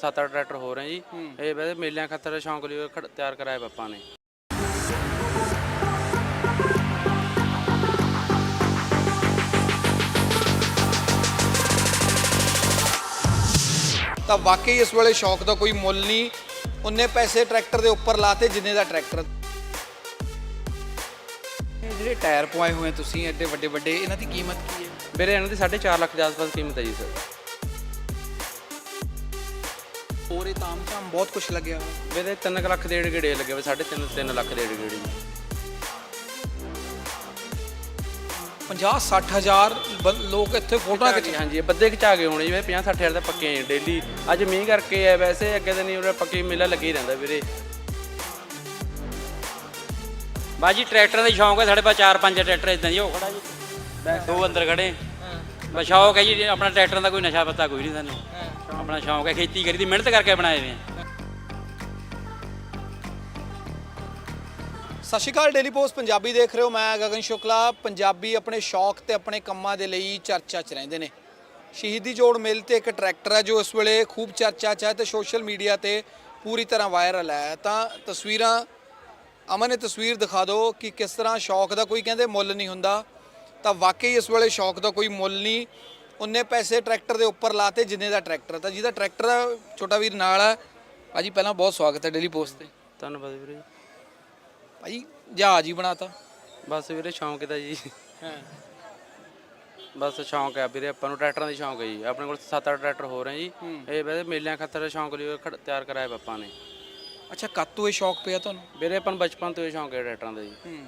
7-8 tractor ਹੋ ਰਹੇ ਜੀ। ਇਹ ਵੈਸੇ ਮੇਲਿਆਂ ਖਾਤਰ ਸ਼ੌਂਕ ਲਈ ਖੜ- ਤਿਆਰ ਕਰਾਇਆ ਪਾਪਾ ਨੇ। ਤਾਂ ਵਾਕਈ ਇਸ ਵੇਲੇ ਸ਼ੌਕ ਦਾ ਕੋਈ ਮੁੱਲ ਨਹੀਂ। ਉਹਨੇ ਪੈਸੇ ਟਰੈਕਟਰ ਦੇ ਉੱਪਰ ਲਾਤੇ ਜਿੰਨੇ ਦਾ ਟਰੈਕਟਰ। ਇਹ ਜਿਹੜੇ ਟਾਇਰ ਪਵਾਏ ਹੋਏ ਤੁਸੀਂ ਐਡੇ ਵੱਡੇ ਵੱਡੇ ਇਹਨਾਂ ਦੀ ਕੀਮਤ ਕੀ ਹੈ? ਵੀਰੇ ਇਹਨਾਂ ਦੀ 4.5 ਲੱਖ ਦੇ ਆਸ-ਪਾਸ ਕੀਮਤ ਹੈ ਜੀ ਸਰ। ਹੋਰ ਇਹ ਤਾਮ ਝਾਮ ਬਹੁਤ ਕੁਝ ਲੱਗਿਆ। ਹੋਇਆ ਵੀਰੇ 3 ਲੱਖ ਦੇ ਗੇੜੇ ਲੱਗੇ ਹੋਏ 3.5 3 ਲੱਖ ਦੇ ਗੇੜੇ। ਜੀ 50 60 ਹਜ਼ਾਰ ਬ- ਲੋਕ ਇੱਥੇ ਫੋਟੋਆਂ ਖਿੱਚ ਹਾਂਜੀ ਬੱਦੇ ਖਿਚਾ ਗਏ ਹੋਣੇ ਜਿਵੇਂ 50 60 ਹਜ਼ਾਰ ਦਾ ਪੱਕੇ ਆ ਡੇਲੀ ਅੱਜ ਮੀਂਹ ਕਰਕੇ ਹੈ ਵੈਸੇ ਅੱਗੇ ਤਾਂ ਨਹੀਂ ਉਹ ਪੱਕੀ ਮੇਲਾ ਲੱਗੇ ਹੀ ਰਹਿੰਦਾ ਵੀਰੇ। ਬਾਜੀ ਟਰੈਕਟਰਾਂ ਦਾ ਸ਼ੌਂਕ ਹੈ ਸਾਡੇ ਪਾਸ ਚਾਰ ਪੰਜ ਟਰੈਕਟਰ ਇਦਾਂ ਜੀ ਉਹ ਖੜਾ ਜੀ। ਦੋ ਅੰਦਰ ਖੜੇ। ਬਸ ਸ਼ੌਂਕ ਹੈ ਜੀ ਆਪਣਾ ਟਰੈਕਟਰਾਂ ਦਾ ਕੋਈ ਨਸ਼ਾ ਪੱਤਾ ਕੋਈ ਨਹੀਂ ਸਾਨੂੰ। ਆਪਣਾ ਸ਼ੌਂਕ ਹੈ ਖੇਤੀ ਕਰੀ ਦੀ ਮਿਹਨਤ ਕਰਕੇ ਬਣਾਏ ਹੋਏ ਆ। ਸਤਿ ਸ਼੍ਰੀ ਅਕਾਲ ਡੇਲੀ ਪੋਸਟ ਪੰਜਾਬੀ ਦੇਖ ਰਹੇ ਹੋ। ਮੈਂ ਗਗਨ ਸ਼ੁਕਲਾ। ਪੰਜਾਬੀ ਆਪਣੇ ਸ਼ੌਕ ਤੇ ਆਪਣੇ ਕੰਮਾਂ ਦੇ ਲਈ ਚਰਚਾ 'ਚ ਰਹਿੰਦੇ ਨੇ। ਸ਼ਹੀਦੀ ਜੋੜ ਮਿਲ ਤੇ ਇੱਕ ਟਰੈਕਟਰ ਹੈ ਜੋ ਇਸ ਵੇਲੇ ਖੂਬ ਚਰਚਾ 'ਚ ਹੈ ਤੇ ਸੋਸ਼ਲ ਮੀਡੀਆ ਤੇ ਪੂਰੀ ਤਰ੍ਹਾਂ ਵਾਇਰਲ ਹੈ। ਤਾਂ ਤਸਵੀਰਾਂ ਅਮਨ ਨੇ ਤਸਵੀਰ ਦਿਖਾ ਦਿਓ ਕਿ ਕਿਸ ਤਰ੍ਹਾਂ ਸ਼ੌਕ ਦਾ ਕੋਈ ਕਹਿੰਦੇ ਮੁੱਲ ਨਹੀਂ ਹੁੰਦਾ। ਤਾਂ ਵਾਕਈ ਇਸ ਵੇਲੇ ਸ਼ੌਕ ਦਾ ਕੋਈ ਮੁੱਲ ਨਹੀਂ। ਉਹਨੇ ਪੈਸੇ ਟਰੈਕਟਰ ਦੇ ਉੱਪਰ ਲਾਤੇ ਜਿੰਨੇ ਦਾ ਟਰੈਕਟਰ ਤਾਂ ਜਿਹਦਾ ਟਰੈਕਟਰ ਛੋਟਾ ਵੀਰ ਨਾਲ ਹੈ। ਭਾਜੀ ਪਹਿਲਾਂ ਬਹੁਤ ਸਵਾਗਤ ਹੈ ਡੇਲੀ ਪੋਸਟ ਤੇ। ਧੰਨਵਾਦ ਵੀਰੇ ਭਾਜੀ ਜਹਾਜ਼ ਹੀ ਬਣਾਤਾ। ਬਸ ਵੀਰੇ ਸ਼ੌਂਕ ਦਾ ਜੀ। ਹਾਂ। ਬਸ ਸ਼ੌਂਕ ਹੈ ਵੀਰੇ ਆਪਾਂ ਨੂੰ ਟਰੈਕਟਰਾਂ ਦੀ ਸ਼ੌਂਕ ਹੈ ਜੀ। ਆਪਣੇ ਕੋਲ 7-8 ਟਰੈਕਟਰ ਹੋ ਰਹੇ ਜੀ ਇਹ ਵੈਸੇ ਮੇਲਿਆਂ ਖਾਤਰ ਸ਼ੌਂਕ ਲਈ ਖੜ- ਤਿਆਰ ਕਰਾਇਆ ਪਾਪਾ ਨੇ। ਅੱਛਾ ਕਾਤੋਂ ਇਹ ਸ਼ੌਕ ਪਿਆ ਤੁਹਾਨੂੰ? ਵੀਰੇ ਆਪਾਂ ਨੂੰ ਬਚਪਨ ਤੋਂ ਹੀ ਸ਼ੌਂਕ ਹੈ ਟਰੈਕਟਰਾਂ ਦਾ ਜੀ। ਹੂੰ।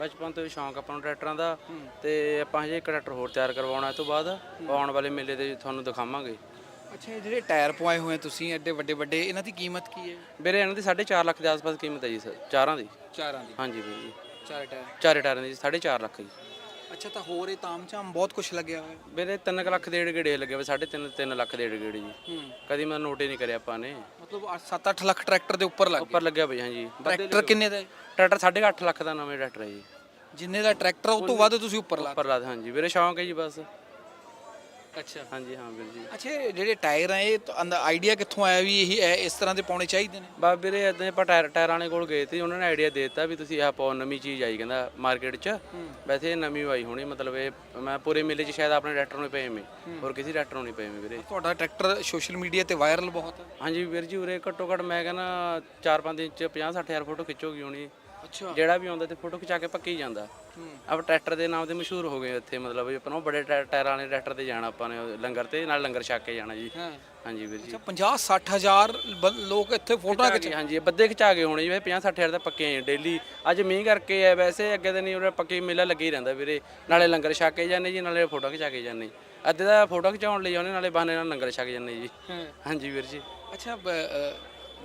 ਬਚਪਨ ਤੋਂ ਹੀ ਸ਼ੌਂਕ ਆਪਾਂ ਨੂੰ ਟਰੈਕਟਰਾਂ ਦਾ। ਤੇ ਆਪਾਂ ਹਜੇ ਇੱਕ ਟਰੈਕਟਰ ਹੋਰ ਤਿਆਰ ਕਰਵਾਉਣਾ ਇਹ ਤੋਂ ਬਾਅਦ ਆਉਣ ਵਾਲੇ ਮੇਲੇ ਤੇ ਤੁਹਾਨੂੰ ਦਿਖਾਵਾਂਗੇ। ਅੱਛਾ ਇਹ ਜਿਹੜੇ ਟਾਇਰ ਪਵਾਏ ਹੋਏ ਤੁਸੀਂ ਐਡੇ ਵੱਡੇ ਵੱਡੇ ਇਹਨਾਂ ਦੀ ਕੀਮਤ ਕੀ ਹੈ? ਵੀਰੇ ਇਹਨਾਂ ਦੀ 4.5 ਲੱਖ ਦੇ ਆਸ-ਪਾਸ ਕੀਮਤ ਹੈ ਜੀ ਸਰ। ਚਾਰਾਂ ਦੀ। ਚਾਰਾਂ ਦੀ। ਹਾਂਜੀ ਵੀਰੇ ਜੀ। ਚਾਰ ਟਾਇਰ। ਚਾਰੇ ਟਾਇਰਾਂ ਦੀ 4.5 ਲੱਖ ਜੀ। ਅੱਛਾ ਤਾਂ ਹੋਰ ਇਹ ਤਾਮ ਝਾਮ ਬਹੁਤ ਕੁਝ ਲੱਗਿਆ ਹੋਇਆ। ਵੀਰੇ 3 ਲੱਖ ਦੇ ਗੇੜੇ ਲੱਗੇ ਹੋਏ 3.5 3 ਲੱਖ ਦੇ ਗੇੜੇ ਜੀ। ਹੂੰ। ਕਦੀ ਮੈਂ ਨੋਟ ਹੀ ਨਹੀਂ ਕਰਿਆ ਆਪਾਂ ਨੇ। ਮਤਲਬ 7-8 ਲੱਖ ਟਰੈਕਟਰ ਦੇ ਉੱਪਰ ਲੱਗ ਉੱਪਰ ਲੱਗਿਆ ਹਾਂਜੀ। ਗਿਆ ਟਰੈਕਟਰ ਕਿੰਨੇ ਦਾ ਹੈ? ਟਰੈਕਟਰ 8.5 ਲੱਖ ਦਾ ਨਵੇਂ ਟਰੈਕਟਰ ਹੈ ਜੀ। ਜਿੰਨੇ ਦਾ ਟਰੈਕਟਰ ਉਹ ਤੋਂ ਵੱਧ ਤੁਸੀਂ ਉੱਪਰ ਲਾ ਉੱਪਰ ਲਾ ਹਾਂਜੀ। ਵੀਰੇ ਸ਼ੌਂਕ ਹੈ ਜੀ ਬਸ। ਅੱਛਾ। ਹਾਂਜੀ ਹਾਂ ਵੀਰ ਜੀ। ਅੱਛਾ ਇਹ ਜਿਹੜੇ ਟਾਇਰ ਆ ਇਹ ਆਈਡੀਆ ਕਿੱਥੋਂ ਆਇਆ ਵੀ ਇਹ ਇਹ ਇਸ ਤਰ੍ਹਾਂ ਦੇ ਪਾਉਣੇ ਚਾਹੀਦੇ ਨੇ? ਬਾ ਵੀਰੇ ਇਦਾਂ ਆਪਾਂ ਟਾਇਰ ਟਾਇਰਾਂ ਵਾਲੇ ਕੋਲ ਗਏ ਤੇ ਉਹਨਾਂ ਨੇ ਆਈਡੀਆ ਦੇ ਦਿੱਤਾ ਵੀ ਤੁਸੀਂ ਆਹ ਪਾਓ ਨਵੀਂ ਚੀਜ਼ ਆਈ ਕਹਿੰਦਾ ਮਾਰਕੀਟ 'ਚ। ਵੈਸੇ ਇਹ ਨਵੀਂ ਆਈ ਹੋਣੀ ਮਤਲਬ ਇਹ ਮੈਂ ਪੂਰੇ ਮੇਲੇ 'ਚ ਸ਼ਾਇਦ ਆਪਣੇ ਟਰੈਕਟਰ ਨੂੰ ਪਏ ਮੇ ਹੋਰ ਕਿਸੇ ਟਰੈਕਟਰ ਨੂੰ ਨਹੀਂ ਪਏ ਮੇ ਵੀਰੇ। ਤੁਹਾਡਾ ਟਰੈਕਟਰ ਸੋਸ਼ਲ ਮੀਡੀਆ ਤੇ ਵਾਇਰਲ ਬਹੁਤ ਹੈ ਹਾਂਜੀ ਵੀਰ ਜੀ ਉਰੇ ਘੱਟੋ ਘੱਟ ਮੈਂ ਕਹਿੰਦਾ 4-5 ਦਿਨ 'ਚ 50 ਹਜ਼ਾਰ ਫੋਟੋ ਖਿੱਚੋਗੀ ਹੋਣੀ ਜਿਹੜਾ ਵੀ ਆਉਂਦਾ ਤੇ ਫੋਟੋ ਖਿਚਾ ਕੇ ਪੱਕੀ ਜਾਂਦਾ। ਆਪ ਟਰੈਕਟਰ ਦੇ ਨਾਮ ਤੇ ਮਸ਼ਹੂਰ ਹੋ ਗਏ ਇੱਥੇ ਮਤਲਬ ਵੀ ਆਪਾਂ ਨੂੰ ਬੜੇ ਟਾਇਰਾਂ ਵਾਲੇ ਟਰੈਕਟਰ ਤੇ ਜਾਣਾ ਆਪਾਂ ਨੇ ਲੰਗਰ ਤੇ ਨਾਲ ਲੰਗਰ ਛਕ ਕੇ ਜਾਣਾ ਜੀ। ਹਾਂਜੀ ਵੀਰ ਜੀ। 50-60 ਹਜ਼ਾਰ ਬ- ਲੋਕ ਇੱਥੇ ਫੋਟੋਆਂ ਖਿੱਚ ਹਾਂਜੀ ਹਾਂਜੀ ਇਹ ਬੱਦੇ ਖਿਚਾ ਗਏ ਹੋਣੇ ਜਿਵੇਂ 50 60 ਹਜ਼ਾਰ ਦਾ ਪੱਕੇ ਆ ਡੇਲੀ। ਅੱਜ ਮੀਂਹ ਕਰਕੇ ਹੈ ਵੈਸੇ ਅੱਗੇ ਤਾਂ ਨਹੀਂ ਉਹ ਪੱਕੇ ਮੇਲਾ ਲੱਗੇ ਹੀ ਰਹਿੰਦਾ ਵੀਰੇ। ਨਾਲੇ ਲੰਗਰ ਛਕ ਕੇ ਜਾਂਦੇ ਜੀ ਨਾਲੇ ਫੋਟੋ ਖਿਚਾ ਕੇ ਜਾਂਦੇ। ਅੱਧੇ ਦਾ ਫੋਟੋ ਖਿਚਾਉਣ ਲਈ ਆਉਂਦੇ ਨਾਲੇ ਬਹਾਨੇ ਨਾਲ ਲੰਗਰ ਛਕ ਜਾਂਦੇ ਜੀ। ਹਾਂਜੀ ਵੀਰ ਜੀ। ਅੱਛਾ ਬ- ਅ,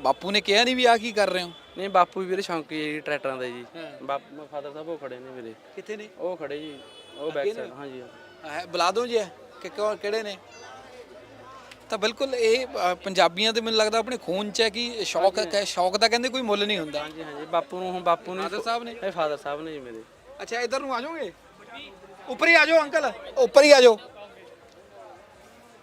ਬਾਪੂ ਨੇ ਕਿਹਾ ਨਹੀਂ ਵੀ ਆ ਕੀ ਕਰ ਰਹੇ ਹੋ? ਨਹੀਂ ਬਾਪੂ ਵੀ ਵੀਰੇ ਸ਼ੌਂਕੀ ਹੈ ਜੀ ਟਰੈਕਟਰਾਂ ਦਾ ਜੀ। ਬਾਪੂ ਫਾਦਰ ਸਾਹਿਬ ਉਹ ਖੜੇ ਨੇ ਵੀਰੇ। ਕਿੱਥੇ ਨੇ? ਉਹ ਖੜੇ ਜੀ ਉਹ ਬੈਕ ਸਾਈਡ ਹਾਂਜੀ ਹੈ ਬੁਲਾ ਦੋ ਜੀ ਕਿ ਕੌਣ- ਕਿਹੜੇ ਨੇ? ਤਾਂ ਬਿਲਕੁਲ ਇਹ ਪੰਜਾਬੀਆਂ ਦੇ ਮੈਨੂੰ ਲੱਗਦਾ ਆਪਣੇ ਖੂਨ ਚ ਹੈ ਕਿ ਸ਼ੌਕ ਹੈ ਸ਼ੌਕ ਦਾ ਕਹਿੰਦੇ ਕੋਈ ਮੁੱਲ ਨਹੀਂ ਹੁੰਦਾ। ਹਾਂਜੀ ਹਾਂਜੀ ਬਾਪੂ ਨੂੰ ਹੁਣ ਬਾਪੂ ਨੂੰ ਫਾਦਰ ਸਾਹਿਬ ਨੇ? ਇਹ ਫਾਦਰ ਸਾਹਿਬ ਨੇ ਜੀ ਮੇਰੇ। ਅੱਛਾ ਇਧਰ ਨੂੰ ਆ ਜਾਓਗੇ? ਉੱਪਰ ਹੀ ਆ ਜਾਓ ਅੰਕਲ। ਉੱਪਰ ਹੀ ਆ ਜਾਓ।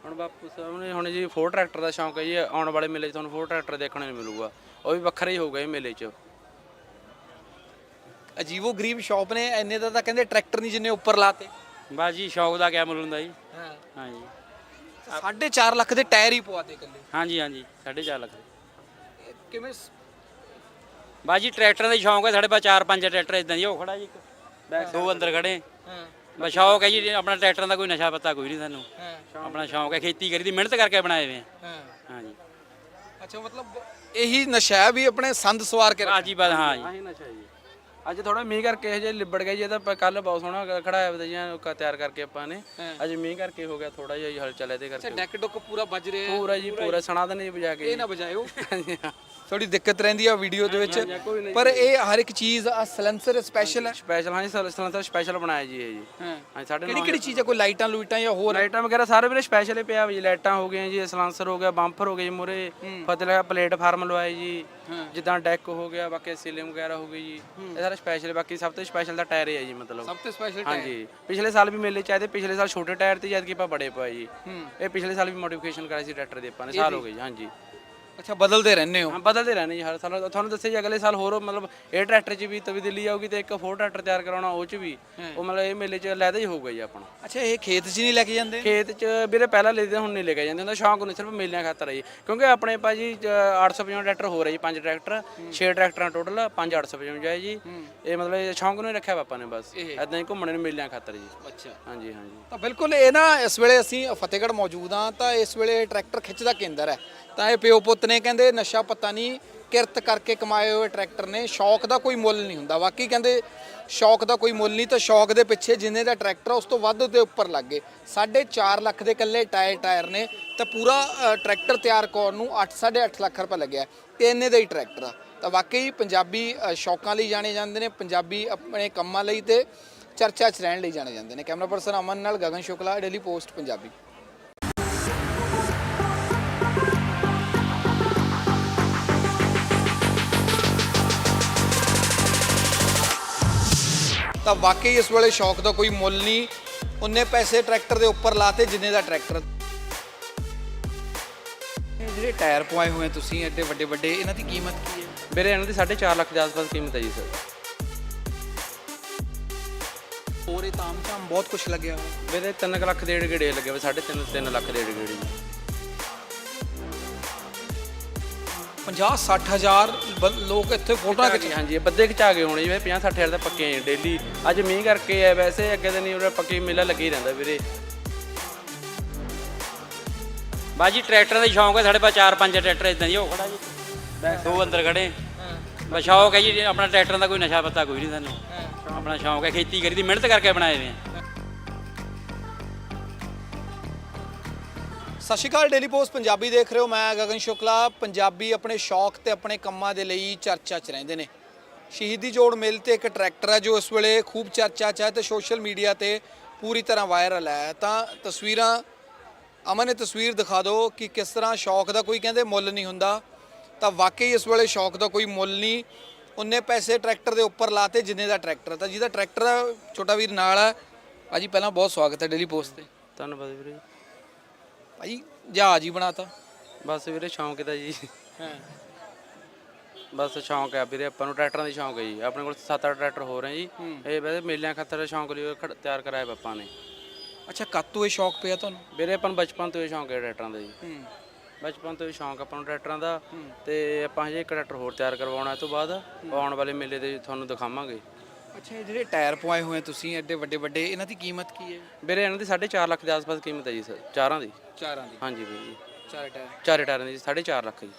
ਹੁਣ ਬਾਪੂ ਸਾਹਿਬ ਨੇ ਹੁਣ ਜੀ ਫੋਰ ਟਰੈਕਟਰ ਦਾ ਸ਼ੌਂਕ ਹੈ ਜੀ ਆਉਣ ਵਾਲੇ ਮੇਲੇ 'ਚ ਤੁਹਾਨੂੰ ਫੋਰ ਟਰੈਕਟਰ ਦੇਖਣ ਨੂੰ ਮਿਲੂਗਾ। ਉਹ ਵੀ ਵੱਖਰਾ ਹੀ ਹੋਊਗਾ ਇਹ ਮੇਲੇ 'ਚ। ਅਜੀਬੋ ਗਰੀਬ ਸ਼ੌਪ ਨੇ ਐਨੇ ਦਾ ਤਾਂ ਕਹਿੰਦੇ ਟਰੈਕਟਰ ਨਹੀਂ ਜਿੰਨੇ ਉੱਪਰ ਲਾਤੇ। ਬਾਜੀ ਸ਼ੌਂਕ ਦਾ ਕਿਆ ਮੁੱਲ ਹੁੰਦਾ ਜੀ। ਹਾਂ। ਹਾਂਜੀ। 4.5 ਲੱਖ ਦੇ ਟਾਇਰ ਹੀ ਪਵਾਤੇ ਇਕੱਲੇ। ਹਾਂਜੀ ਹਾਂਜੀ 4.5 ਲੱਖ ਕਿਵੇਂ ਸ- ਬਾਜੀ ਟਰੈਕਟਰਾਂ ਦਾ ਹੀ ਸ਼ੌਂਕ ਹੈ ਸਾਡੇ ਪਾਸ ਚਾਰ ਪੰਜ ਟਰੈਕਟਰ ਇਦਾਂ ਜੀ ਉਹ ਖੜਾ ਜੀ ਦੋ ਅੰਦਰ ਖੜੇ। ਹਾਂ। ਬਸ ਸ਼ੌਂਕ ਹੈ ਜੀ ਆਪਣਾ ਟਰੈਕਟਰਾਂ ਦਾ ਕੋਈ ਨਸ਼ਾ ਪੱਤਾ ਕੋਈ ਨਹੀਂ ਸਾਨੂੰ। ਹਾਂ। ਆਪਣਾ ਸ਼ੌਂਕ ਹੈ ਖੇਤੀ ਕਰੀ ਦੀ ਮਿਹਨਤ ਕਰਕੇ ਬਣਾਏ ਹੋਏ ਆ। ਹਾਂ। ਹਾਂਜੀ। ਅੱਛਾ ਮਤਲਬ ਇਹੀ ਨਸ਼ਾ ਹੈ ਵੀ ਆਪਣੇ ਸੰਦ ਸਵਾਰ ਕੇ ਰੱਖ- ਬਾਜੀ ਬਸ ਹਾਂ ਜੀ। ਆਹੀ ਨਸ਼ਾ ਜੀ। ਅੱਜ ਥੋੜਾ ਮੀਂਹ ਕਰਕੇ ਇਹ ਜੇ ਲਿਬੜ ਗਿਆ ਜੀ ਇਹ ਤਾਂ ਕੱਲ ਬਹੁਤ ਸੋਹਣਾ ਖੜਾਇਆ ਵਧਈਆਂ ਉਹ ਤਿਆਰ ਕਰਕੇ ਆਪਾਂ ਨੇ। ਅੱਜ ਮੀਂਹ ਕਰਕੇ ਹੋ ਗਿਆ ਥੋੜਾ ਜਿਹਾ ਹਲਚਲ ਇਹਦੇ ਕਰਕੇ। ਡੈਕ ਡੁੱਕ ਪੂਰਾ ਵੱਜ ਰਿਹਾ। ਹੈ ਪੂਰਾ ਜੀ। ਪੂਰਾ ਸੁਣਾ ਨਹੀਂ ਵਜਾ ਕੇ। ਇਹ ਨਾ ਵਜਾਇਓ ਥੋੜੀ ਦਿੱਕਤ ਰਹਿੰਦੀ ਆ ਵੀਡੀਓ ਦੇ ਵਿੱਚ। ਪਰ ਇਹ ਹਰ ਇੱਕ ਚੀਜ਼ ਆ ਸਲੈਂਸਰ ਸਪੈਸ਼ਲ ਹੈ ਸਪੈਸ਼ਲ ਹਾਂਜੀ ਸਲਸਲਾਂ ਸਪੈਸ਼ਲ ਬਣਾਇਆ ਜੀ ਇਹ ਜੀ। ਹਾਂ। ਸਾਡੇ ਕਿਹੜੀ ਕਿਹੜੀ ਚੀਜ਼ ਹੈ ਕੋਈ ਲਾਈਟਾਂ ਲੂਈਟਾਂ ਜਾਂ ਹੋਰ? ਲਾਈਟਾਂ ਵਗੈਰਾ ਸਾਰੇ ਵੀਰੇ ਸਪੈਸ਼ਲ ਹੀ ਪਿਆ ਜੀ। ਲਾਈਟਾਂ ਹੋ ਗਈਆਂ ਜੀ ਸਲਾਂਸਰ ਹੋ ਗਿਆ ਬੰਪਰ ਹੋ ਗਏ ਜੀ ਮੂਰੇ ਫਤਿਹ ਪਲੇਟਫਾਰਮ ਲਵਾਏ ਜੀ। ਜਿੱਦਾਂ ਡੈਕ ਹੋ ਗਿਆ ਬਾਕੀ ਸੀਲਿੰਗ ਵਗੈਰਾ ਹੋ ਗਈ ਜੀ। ਇਹ ਸਾਰਾ ਸਪੈਸ਼ਲ ਬਾਕੀ ਸਭ ਤੋਂ ਸਪੈਸ਼ਲ ਦਾ ਟਾਇਰ ਹੀ ਜੀ ਮਤਲਬ। ਸਭ ਤੋਂ ਸਪੈਸ਼ਲ ਹਾਂਜੀ। ਪਿਛਲੇ ਸਾਲ ਵੀ ਮੇਲੇ ਚ ਆਏ ਤੇ ਪਿਛਲੇ ਸਾਲ ਛੋਟੇ ਟਾਇਰ ਤੇ ਜਦ ਕਿ ਆਪਾਂ ਬੜੇ ਪਾਏ ਜੀ। ਇਹ ਪਿਛਲੇ ਸਾਲ ਵੀ ਮੋਡੀਫਿਕੇਸ਼ਨ ਕਰਾਈ ਸੀ ਟਰੈਕਟਰ ਦੇ ਆਪਾਂ ਨੇ ਸਾਲ ਹੋ ਗਏ ਜੀ ਹਾਂਜੀ। ਅੱਛਾ ਬਦਲਦੇ ਰਹਿੰਦੇ ਹੋ? ਹਾਂ ਬਦਲਦੇ ਰਹਿਣੇ ਜੀ ਹਰ ਸਾਲ। ਤੁਹਾਨੂੰ ਦੱਸਿਆ ਜੀ ਅਗਲੇ ਸਾਲ ਹੋਰ ਮਤਲਬ ਇਹ ਟਰੈਕਟਰ 'ਚ ਵੀ ਤਬਦੀਲੀ ਆਊਗੀ ਤੇ ਇੱਕ ਹੋਰ ਟਰੈਕਟਰ ਤਿਆਰ ਕਰਾਉਣਾ ਉਹ 'ਚ ਵੀ। ਉਹ ਮਤਲਬ ਇਹ ਮੇਲੇ 'ਚ ਲੈਦਾ ਹੀ ਹੋਊਗਾ ਜੀ ਆਪਣਾ। ਅੱਛਾ ਇਹ ਖੇਤ 'ਚ ਨਹੀਂ ਲੈ ਕੇ ਜਾਂਦੇ? ਖੇਤ 'ਚ ਵੀਰੇ ਪਹਿਲਾਂ ਲੈਦੇ ਹੁਣ ਨਹੀਂ ਲੈ ਕੇ ਜਾਂਦੇ। ਹੁੰਦਾ ਸ਼ੌਂਕ ਨੂੰ ਸਿਰਫ ਮੇਲਿਆਂ ਖਾਤਰ ਹੈ ਜੀ। ਕਿਉਂਕਿ ਆਪਣੇ ਭਾਜੀ 855 ਟਰੈਕਟਰ ਹੋ ਰਹੇ ਜੀ ਪੰਜ ਟਰੈਕਟਰ 6 ਟਰੈਕਟਰਾਂ ਟੋਟਲ 5 855 ਹੈ ਜੀ। ਇਹ ਮਤਲਬ ਇਹ ਸ਼ੌਂਕ ਨੂੰ ਹੀ ਰੱਖਿਆ ਪਾਪਾ ਨੇ ਬਸ। ਐਦਾਂ ਹੀ ਘੁੰਮਣੇ ਨੂੰ ਮੇਲਿਆਂ ਖਾਤਰ ਜੀ। ਅੱਛਾ। ਹਾਂਜੀ ਹਾਂਜੀ। ਤਾਂ ਬਿਲਕੁਲ ਇਹ ਨਾ ਇਸ ਵੇਲੇ ਅਸੀਂ ਫਤਿਹਗੜ੍ਹ ਮੌਜੂਦ ਹਾਂ ਤਾਂ ਇਸ ਵੇਲੇ ਟਰੈਕਟਰ ਖਿੱਚ ਦਾ ਕੇਂਦਰ ਹੈ। ਤਾਂ ਇਹ ਪਿਓ ਪੁੱਤ ਨੇ ਕਹਿੰਦੇ ਨਸ਼ਾ ਪਤਾ ਨਹੀਂ ਕਿਰਤ ਕਰਕੇ ਕਮਾਏ ਹੋਏ ਟਰੈਕਟਰ ਨੇ ਸ਼ੌਕ ਦਾ ਕੋਈ ਮੁੱਲ ਨਹੀਂ ਹੁੰਦਾ। ਬਾਕੀ ਕਹਿੰਦੇ ਸ਼ੌਕ ਦਾ ਕੋਈ ਮੁੱਲ ਨਹੀਂ ਤਾਂ ਸ਼ੌਕ ਦੇ ਪਿੱਛੇ ਜਿੰਨੇ ਦਾ ਟਰੈਕਟਰ ਆ, ਉਸ ਤੋਂ ਵੱਧ ਦੇ ਉੱਪਰ ਲੱਗ ਗਏ। 4.5 ਲੱਖ ਦੇ ਇਕੱਲੇ ਟਾਇਰ ਟਾਇਰ ਨੇ ਤਾਂ ਪੂਰਾ ਟਰੈਕਟਰ ਤਿਆਰ ਕਰਨ ਨੂੰ 8 8.5 ਲੱਖ ਰੁਪਏ ਲੱਗਿਆ। ਤੇ ਇੰਨੇ ਦਾ ਹੀ ਟਰੈਕਟਰ ਆ। ਤਾਂ ਵਾਕਈ ਪੰਜਾਬੀ ਸ਼ੌਕਾਂ ਲਈ ਜਾਣੇ ਜਾਂਦੇ ਨੇ ਪੰਜਾਬੀ ਆਪਣੇ ਕੰਮਾਂ ਲਈ ਤੇ ਚਰਚਾ 'ਚ ਰਹਿਣ ਲਈ ਜਾਣੇ ਜਾਂਦੇ ਨੇ। ਕੈਮਰਾ ਪਰਸਨ ਅਮਨ ਨਾਲ ਗਗਨ ਸ਼ੁਕਲਾ ਡੇਲੀ ਪੋਸਟ ਪੰਜਾਬੀ। ਤਾਂ ਵਾਕਈ ਇਸ ਵੇਲੇ ਸ਼ੌਕ ਦਾ ਕੋਈ ਮੁੱਲ ਨਹੀਂ। ਉਹਨੇ ਪੈਸੇ ਟਰੈਕਟਰ ਦੇ ਉੱਪਰ ਲਾਤੇ ਜਿੰਨੇ ਦਾ ਟਰੈਕਟਰ। ਇਹ ਜਿਹੜੇ ਟਾਇਰ ਪਵਾਏ ਹੋਏ ਤੁਸੀਂ ਐਡੇ ਵੱਡੇ ਵੱਡੇ ਇਹਨਾਂ ਦੀ ਕੀਮਤ ਕੀ ਹੈ? ਵੀਰੇ ਇਹਨਾਂ ਦੀ 4.5 ਲੱਖ ਦੇ ਆਸ-ਪਾਸ ਕੀਮਤ ਹੈ ਜੀ ਸਰ। ਹੋਰ ਇਹ ਤਾਮ ਝਾਮ ਬਹੁਤ ਕੁਝ ਲੱਗਿਆ ਹੋਇਆ। ਵੀਰੇ 3 ਲੱਖ ਦੇ ਗੇੜੇ ਲੱਗੇ ਵੇ 3.5 3 ਲੱਖ ਦੇ ਗੇੜੇ ਜੀ। 50 60 ਹਜ਼ਾਰ ਬ- ਲੋਕ ਇੱਥੇ ਫੋਟੋਆਂ ਖਿੱਚ ਹਾਂਜੀ ਬੱਦੇ ਖਿਚਾ ਗਏ ਹੋਣੇ ਜੀ 50 60 ਹਜ਼ਾਰ ਦਾ ਪੱਕੇ ਆ ਡੇਲੀ ਅੱਜ ਮੀਂਹ ਕਰਕੇ ਆ ਵੈਸੇ ਅੱਗੇ ਤਾਂ ਨਹੀਂ ਉਹ ਪੱਕੀ ਮੇਲਾ ਲੱਗਾ ਰਹਿੰਦਾ ਵੀਰੇ। ਬਾਜੀ ਟਰੈਕਟਰਾਂ ਦਾ ਸ਼ੌਂਕ ਹੈ ਸਾਡੇ ਪਾਸ ਚਾਰ ਪੰਜ ਟਰੈਕਟਰ ਇਦਾਂ ਹੀ ਉਹ ਖੜਾ ਜੀ। ਦੋ ਅੰਦਰ ਖੜੇ। ਬਸ ਸ਼ੌਂਕ ਹੈ ਜੀ ਆਪਣਾ ਟਰੈਕਟਰਾਂ ਦਾ ਕੋਈ ਨਸ਼ਾ ਪਤਾ ਕੋਈ ਨਹੀਂ ਸਾਨੂੰ ਆਪਣਾ ਸ਼ੌਂਕ ਹੈ ਖੇਤੀ ਕਰੀ ਦੀ ਮਿਹਨਤ ਕਰਕੇ ਬਣਾਏ ਹੋਏ ਸਤਿ ਸ਼੍ਰੀ ਅਕਾਲ ਡੇਲੀ ਪੋਸਟ ਪੰਜਾਬੀ ਦੇਖ ਰਹੇ ਹੋ। ਮੈਂ ਗਗਨ ਸ਼ੁਕਲਾ। ਪੰਜਾਬੀ ਆਪਣੇ ਸ਼ੌਕ ਤੇ ਆਪਣੇ ਕੰਮਾਂ ਦੇ ਲਈ ਚਰਚਾ 'ਚ ਰਹਿੰਦੇ ਨੇ। ਸ਼ਹੀਦੀ ਜੋੜ ਮੇਲ ਤੇ ਇੱਕ ਟਰੈਕਟਰ ਹੈ ਜੋ ਇਸ ਵੇਲੇ ਖੂਬ ਚਰਚਾ 'ਚ ਹੈ ਤੇ ਸੋਸ਼ਲ ਮੀਡੀਆ ਤੇ ਪੂਰੀ ਤਰ੍ਹਾਂ ਵਾਇਰਲ ਹੈ। ਤਾਂ ਤਸਵੀਰਾਂ, ਅਮਨ ਨੇ ਤਸਵੀਰ ਦਿਖਾ ਦਿਓ ਕਿ ਕਿਸ ਤਰ੍ਹਾਂ ਸ਼ੌਕ ਦਾ ਕੋਈ ਕਹਿੰਦੇ ਮੁੱਲ ਨਹੀਂ ਹੁੰਦਾ। ਤਾਂ ਵਾਕਈ ਇਸ ਵੇਲੇ ਸ਼ੌਕ ਦਾ ਕੋਈ ਮੁੱਲ ਨਹੀਂ। ਉਹਨੇ ਪੈਸੇ ਟਰੈਕਟਰ ਦੇ ਉੱਪਰ ਲਾਤੇ ਜਿੰਨੇ ਦਾ ਟਰੈਕਟਰ ਤਾਂ ਜਿਹਦਾ ਟਰੈਕਟਰ ਛੋਟਾ ਵੀਰ ਨਾਲ ਹੈ। ਭਾਜੀ, ਪਹਿਲਾਂ ਬਹੁਤ ਸਵਾਗਤ ਹੈ ਡੇਲੀ ਪੋਸਟ ਤੇ। ਧੰਨਵਾਦ ਵੀਰੇ। ਭਾਜੀ ਜਹਾਜ਼ ਹੀ ਬਣਾਤਾ। ਬਸ ਵੀਰੇ ਸ਼ੌਂਕ ਦਾ ਜੀ। ਹਾਂ। ਬਸ ਸ਼ੌਂਕ ਹੈ ਵੀਰੇ ਆਪਾਂ ਨੂੰ ਟਰੈਕਟਰਾਂ ਦੀ ਸ਼ੌਂਕ ਹੈ ਜੀ। ਆਪਣੇ ਕੋਲ 7-8 ਟਰੈਕਟਰ ਹੋ ਰਹੇ ਜੀ। ਇਹ ਵੈਸੇ ਮੇਲਿਆਂ ਖਾਤਰ ਸ਼ੌਂਕ ਲਈ ਖੜ- ਤਿਆਰ ਕਰਾਇਆ ਪਾਪਾ ਨੇ। ਅੱਛਾ ਕਾਤੋਂ ਇਹ ਸ਼ੌਕ ਪਿਆ ਤੁਹਾਨੂੰ? ਵੀਰੇ ਆਪਾਂ ਨੂੰ ਬਚਪਨ ਤੋਂ ਹੀ ਸ਼ੌਂਕ ਹੈ ਟਰੈਕਟਰਾਂ ਦਾ ਜੀ। ਹੂੰ। ਬਚਪਨ ਤੋਂ ਹੀ ਸ਼ੌਂਕ ਆਪਾਂ ਨੂੰ ਟਰੈਕਟਰਾਂ ਦਾ। ਤੇ ਆਪਾਂ ਹਜੇ ਇੱਕ ਟਰੈਕਟਰ ਹੋਰ ਤਿਆਰ ਕਰਵਾਉਣਾ ਇਹ ਤੋਂ ਬਾਅਦ ਆਉਣ ਵਾਲੇ ਮੇਲੇ ਤੇ ਤੁਹਾਨੂੰ ਦਿਖਾਵਾਂਗੇ। ਅੱਛਾ ਇਹ ਜਿਹੜੇ ਟਾਇਰ ਪਵਾਏ ਹੋਏ ਆ ਤੁਸੀਂ ਐਡੇ ਵੱਡੇ ਵੱਡੇ ਇਹਨਾਂ ਦੀ ਕੀਮਤ ਕੀ ਹੈ? ਵੀਰੇ ਇਹਨਾਂ ਦੀ 4.5 ਲੱਖ ਦੇ ਆਸ-ਪਾਸ ਕੀਮਤ ਹੈ ਜੀ ਸਰ ਚਾਰਾਂ ਦੀ। ਚਾਰਾਂ ਦੀ? ਹਾਂਜੀ ਵੀਰੇ ਜੀ। ਚਾਰ ਟਾਇਰ? ਚਾਰੇ ਟਾਇਰਾਂ ਦੀ 4.5 ਲੱਖ ਜੀ।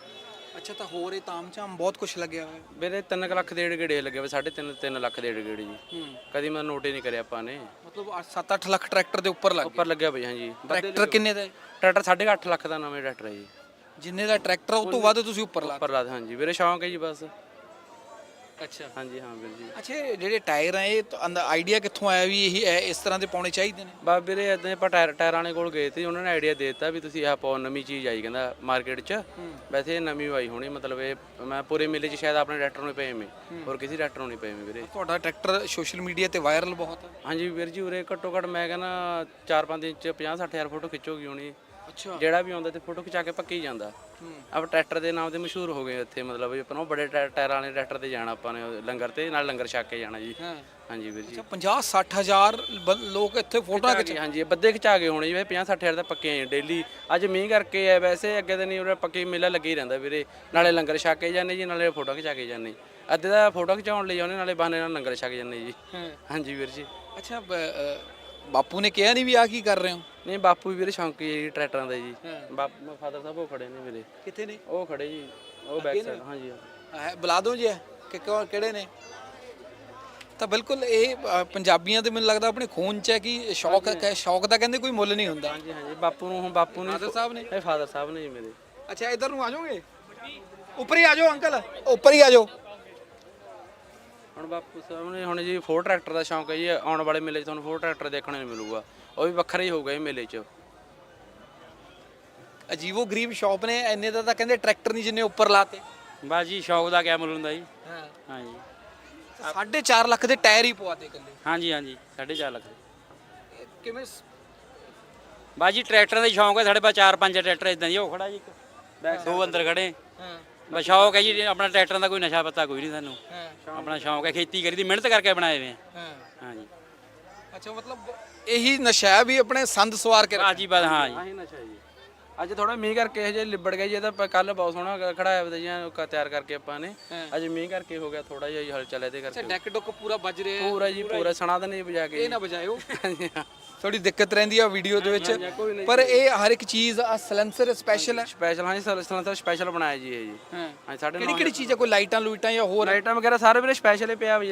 ਅੱਛਾ ਤਾਂ ਹੋਰ ਇਹ ਤਾਮ ਝਾਮ ਬਹੁਤ ਕੁਝ ਲੱਗਿਆ ਹੋਇਆ। ਵੀਰੇ 3 ਲੱਖ ਦੇ ਗੇੜੇ ਲੱਗੇ ਵੇ 3.5 3 ਲੱਖ ਦੇ ਗੇੜੇ ਜੀ। ਹੂੰ। ਕਦੀ ਮੈਂ ਨੋਟ ਹੀ ਨਹੀਂ ਕਰਿਆ ਆਪਾਂ ਨੇ। ਮਤਲਬ 7-8 ਲੱਖ ਟਰੈਕਟਰ ਦੇ ਉੱਪਰ ਲੱਗ ਉੱਪਰ ਲੱਗਿਆ ਬਈ ਹਾਂਜੀ। ਟਰੈਕਟਰ ਕਿੰਨੇ ਦਾ ਹੈ? ਟਰੈਕਟਰ 8.5 ਲੱਖ ਦਾ ਨਵੇਂ ਟਰੈਕਟਰ ਹੈ ਜੀ। ਜਿੰਨੇ ਦਾ ਟਰੈਕਟਰ ਉਹ ਤੋਂ ਵੱਧ ਤੁਸੀਂ ਉੱਪਰ ਲਾ ਉੱਪਰ ਲਾ ਹਾਂਜੀ। ਵੀਰੇ ਸ਼ੌਂਕ ਹੈ ਜੀ ਬਸ। ਅੱਛਾ। ਹਾਂਜੀ ਹਾਂ ਵੀਰ ਜੀ। ਅੱਛਾ ਇਹ ਜਿਹੜੇ ਟਾਇਰ ਆ ਇਹ ਆਈਡੀਆ ਕਿੱਥੋਂ ਆਇਆ ਵੀ ਇਹ ਇਹ ਇਸ ਤਰ੍ਹਾਂ ਦੇ ਪਾਉਣੇ ਚਾਹੀਦੇ ਨੇ? ਬਾ ਵੀਰੇ ਇਦਾਂ ਆਪਾਂ ਟਾਇਰ ਟਾਇਰਾਂ ਵਾਲੇ ਕੋਲ ਗਏ ਤੇ ਉਹਨਾਂ ਨੇ ਆਈਡੀਆ ਦੇ ਦਿੱਤਾ ਵੀ ਤੁਸੀਂ ਆਹ ਪਾਓ ਨਵੀਂ ਚੀਜ਼ ਆਈ ਕਹਿੰਦਾ ਮਾਰਕੀਟ 'ਚ। ਵੈਸੇ ਇਹ ਨਵੀਂ ਆਈ ਹੋਣੀ ਮਤਲਬ ਇਹ ਮੈਂ ਪੂਰੇ ਮੇਲੇ 'ਚ ਸ਼ਾਇਦ ਆਪਣੇ ਟਰੈਕਟਰ ਨੂੰ ਪਏ ਮੈਂ ਹੋਰ ਕਿਸੇ ਟਰੈਕਟਰ ਨੂੰ ਨਹੀਂ ਪਏ ਮੈਂ ਵੀਰੇ। ਤੁਹਾਡਾ ਟਰੈਕਟਰ ਸੋਸ਼ਲ ਮੀਡੀਆ ਤੇ ਵਾਇਰਲ ਬਹੁਤ ਹੈ ਹਾਂਜੀ ਵੀਰ ਜੀ ਉਰੇ ਘੱਟੋ ਘੱਟ ਮੈਂ ਕਹਿੰਦਾ 4-5 ਦਿਨ 'ਚ 50-60 ਹਜ਼ਾਰ ਫੋਟੋ ਖਿੱਚੋਗੀ ਹੋਣੀ। ਅੱਛਾ। ਜਿਹੜਾ ਵੀ ਆਉਂਦਾ ਤੇ ਫੋਟੋ ਖਿਚਾ ਕੇ ਪੱਕੀ ਜਾਂਦਾ। ਆਪ ਟਰੈਕਟਰ ਦੇ ਨਾਮ ਤੇ ਮਸ਼ਹੂਰ ਹੋ ਗਏ ਇੱਥੇ ਮਤਲਬ ਵੀ ਆਪਾਂ ਨੂੰ ਬੜੇ ਟਾਇ- ਟਾਇਰਾਂ ਵਾਲੇ ਟਰੈਕਟਰ ਤੇ ਜਾਣਾ ਆਪਾਂ ਨੇ ਲੰਗਰ ਤੇ ਨਾਲ ਲੰਗਰ ਛਕ ਕੇ ਜਾਣਾ ਜੀ। ਹਾਂਜੀ ਵੀਰ ਜੀ। 50 60 ਹਜ਼ਾਰ ਬ- ਲੋਕ ਇੱਥੇ ਫੋਟੋਆਂ ਖਿੱਚ ਹਾਂਜੀ ਇਹ ਬੱਦੇ ਖਿਚਾ ਗਏ ਹੋਣੇ ਜੀ 50 60 ਹਜ਼ਾਰ ਦਾ ਪੱਕੇ ਆ ਡੇਲੀ। ਅੱਜ ਮੀਂਹ ਕਰਕੇ ਆ ਵੈਸੇ ਅੱਗੇ ਤਾਂ ਨਹੀਂ ਉਰੇ ਪੱਕੀ ਮੇਲਾ ਲੱਗਾ ਹੀ ਰਹਿੰਦਾ ਵੀਰੇ। ਨਾਲੇ ਲੰਗਰ ਛਕ ਕੇ ਜਾਂਦੇ ਜੀ ਨਾਲੇ ਫੋਟੋ ਖਿਚਾ ਕੇ ਜਾਂਦੇ। ਅੱਧੇ ਦਾ ਫੋਟੋ ਖਿਚਾਉਣ ਲਈ ਆਉਂਦੇ ਨਾਲੇ ਬਹਾਨੇ ਨਾਲ ਲੰਗਰ ਛਕ ਜਾਂਦੇ ਜੀ। ਹਾਂਜੀ ਵੀਰ ਜੀ। ਅੱਛਾ ਬ- ਅ, ਬਾਪੂ ਨੇ ਕਿਹਾ ਨਹੀਂ ਵੀ ਆ ਕੀ ਕਰ ਰਹੇ ਹੋ? ਨਹੀਂ ਬਾਪੂ ਵੀ ਵੀਰੇ ਸ਼ੌਂਕੀ ਹੈ ਜੀ ਟਰੈਕਟਰਾਂ ਦਾ ਜੀ। ਹਾਂ। ਬਾਪੂ ਫਾਦਰ ਸਾਹਿਬ ਉਹ ਖੜੇ ਨੇ ਵੀਰੇ ਕਿੱਥੇ ਨੇ? ਉਹ ਖੜੇ ਜੀ ਉਹ ਬੈਕ ਸਾਈਡ ਹਾਂਜੀ ਹੈ ਬੁਲਾ ਦਿਓ ਜੀ ਕਿ ਕੌਣ- ਕਿਹੜੇ ਨੇ? ਤਾਂ ਬਿਲਕੁਲ ਇਹ ਅ, ਪੰਜਾਬੀਆਂ ਦੇ ਮੈਨੂੰ ਲੱਗਦਾ ਆਪਣੇ ਖੂਨ ਚ ਹੈ ਕਿ ਸ਼ੌਕ ਹੈ ਸ਼ੌਕ ਦਾ ਕਹਿੰਦੇ ਕੋਈ ਮੁੱਲ ਨਹੀਂ ਹੁੰਦਾ। ਹਾਂਜੀ ਹਾਂਜੀ ਬਾਪੂ ਨੂੰ ਹੁਣ ਬਾਪੂ ਨੇ ਫਾਦਰ ਸਾਹਿਬ ਨੇ? ਇਹ ਫਾਦਰ ਸਾਹਿਬ ਨੇ ਜੀ ਮੇਰੇ। ਅੱਛਾ ਇਧਰ ਨੂੰ ਆ ਜਾਓਗੇ? ਉੱਪਰ ਹੀ ਆ ਜਾਓ ਅੰਕਲ। ਉੱਪਰ ਹੀ ਆ ਜਾਓ। ਹੁਣ ਬਾਪੂ ਸਾਹਿਬ ਨੇ ਹੁਣ ਜੀ ਫੋਰ ਟਰੈਕਟਰ ਦਾ ਸ਼ੌਂਕ ਹੈ ਜੀ ਆਉਣ ਵਾਲੇ ਮੇਲੇ 'ਚ ਤੁਹਾਨੂੰ ਫੋਰ ਟਰੈਕਟਰ ਦੇਖਣ ਨੂੰ ਮਿਲੂਗਾ। ਉਹ ਵੀ ਵੱਖਰਾ ਹੀ ਹੋਊਗਾ ਇਹ ਮੇਲੇ 'ਚ। ਅਜੀਬੋ ਗਰੀਬ ਸ਼ੌਪ ਨੇ ਇੰਨੇ ਦਾ ਤਾਂ ਕਹਿੰਦੇ ਟਰੈਕਟਰ ਨਹੀਂ ਜਿੰਨੇ ਉੱਪਰ ਲਾਤੇ। ਬਾਜੀ ਸ਼ੌਂਕ ਦਾ ਕਿਆ ਮੁੱਲ ਹੁੰਦਾ ਜੀ। ਹਾਂ। ਹਾਂਜੀ। 4.5 ਲੱਖ ਦੇ ਟਾਇਰ ਹੀ ਪਵਾਤੇ ਇਕੱਲੇ। ਹਾਂਜੀ ਹਾਂਜੀ 4.5 ਲੱਖ ਕਿਵੇਂ ਬਾਜੀ ਟਰੈਕਟਰਾਂ ਦਾ ਹੀ ਸ਼ੌਂਕ ਹੈ ਸਾਡੇ ਪਾਸ ਚਾਰ ਪੰਜ ਟਰੈਕਟਰ ਇਦਾਂ ਹੀ ਉਹ ਖੜਾ ਜੀ ਇੱਕ। ਦੋ ਅੰਦਰ ਖੜੇ। ਹਾਂ। ਬਸ ਸ਼ੌਕ ਹੈ ਜੀ ਆਪਣਾ ਟਰੈਕਟਰਾਂ ਦਾ ਕੋਈ ਨਸ਼ਾ ਪੱਤਾ ਕੋਈ ਨਹੀਂ ਸਾਨੂੰ। ਹਾਂ। ਆਪਣਾ ਸ਼ੌਕ ਹੈ ਖੇਤੀ ਕਰੀ ਦੀ ਮਿਹਨਤ ਕਰਕੇ ਬਣਾਏ ਹੋਏ ਆ। ਹਾਂ। ਹਾਂਜੀ। ਅੱਛਾ ਮਤਲਬ ਇਹੀ ਨਸ਼ਾ ਹੈ ਵੀ ਆਪਣੇ ਸੰਦ ਸਵਾਰ ਕੇ ਬਾਜੀ ਬਾਦ ਹਾਂ ਜੀ। ਆਹੀ ਨਸ਼ਾ ਜੀ। ਅੱਜ ਥੋੜਾ ਮੀਂਹ ਕਰਕੇ ਇਹ ਜੇ ਲਿਬੜ ਗਿਆ ਜੀ ਇਹਦਾ ਕੱਲ ਬਹੁਤ ਸੋਹਣਾ ਖੜਾਇਆ ਵਧਈਆਂ ਉਹ ਤਿਆਰ ਕਰਕੇ ਆਪਾਂ ਨੇ। ਅੱਜ ਮੀਂਹ ਕਰਕੇ ਹੋ ਗਿਆ ਥੋੜਾ ਜਿਹਾ ਹਲ ਚੱਲੇ ਦੇ ਕਰਕੇ। ਡੈਕ ਡੁੱਕ ਪੂਰਾ ਵੱਜ ਰਿਹਾ। ਪੂਰਾ ਜੀ ਪੂਰਾ ਸਣਾ ਦੇ ਨਹੀਂ ਵਜਾ ਕੇ ਇਹ ਨਾ ਵਜਾਇਓ ਥੋੜੀ ਦਿੱਕਤ ਰਹਿੰਦੀ ਆ ਵੀਡੀਓ ਦੇ ਵਿੱਚ। ਪਰ ਇਹ ਹਰ ਇੱਕ ਚੀਜ਼ ਆ ਸਲੈਂਸਰ ਸਪੈਸ਼ਲ ਹੈ ਸਪੈਸ਼ਲ ਹਾਂ ਜੀ ਸਲਸਲਾਂ ਸਪੈਸ਼ਲ ਬਣਾਇਆ ਜੀ ਇਹ ਜੀ। ਹਾਂ। ਸਾਡੇ ਕਿਹੜੀ ਕਿਹੜੀ ਚੀਜ਼ ਹੈ ਕੋਈ ਲਾਈਟਾਂ ਲੂਈਟਾਂ ਜਾਂ ਹੋਰ? ਲਾਈਟਾਂ ਵਗੈਰਾ ਸਾਰੇ ਵੀਰੇ ਸਪੈਸ਼ਲ ਹੀ ਪਿਆ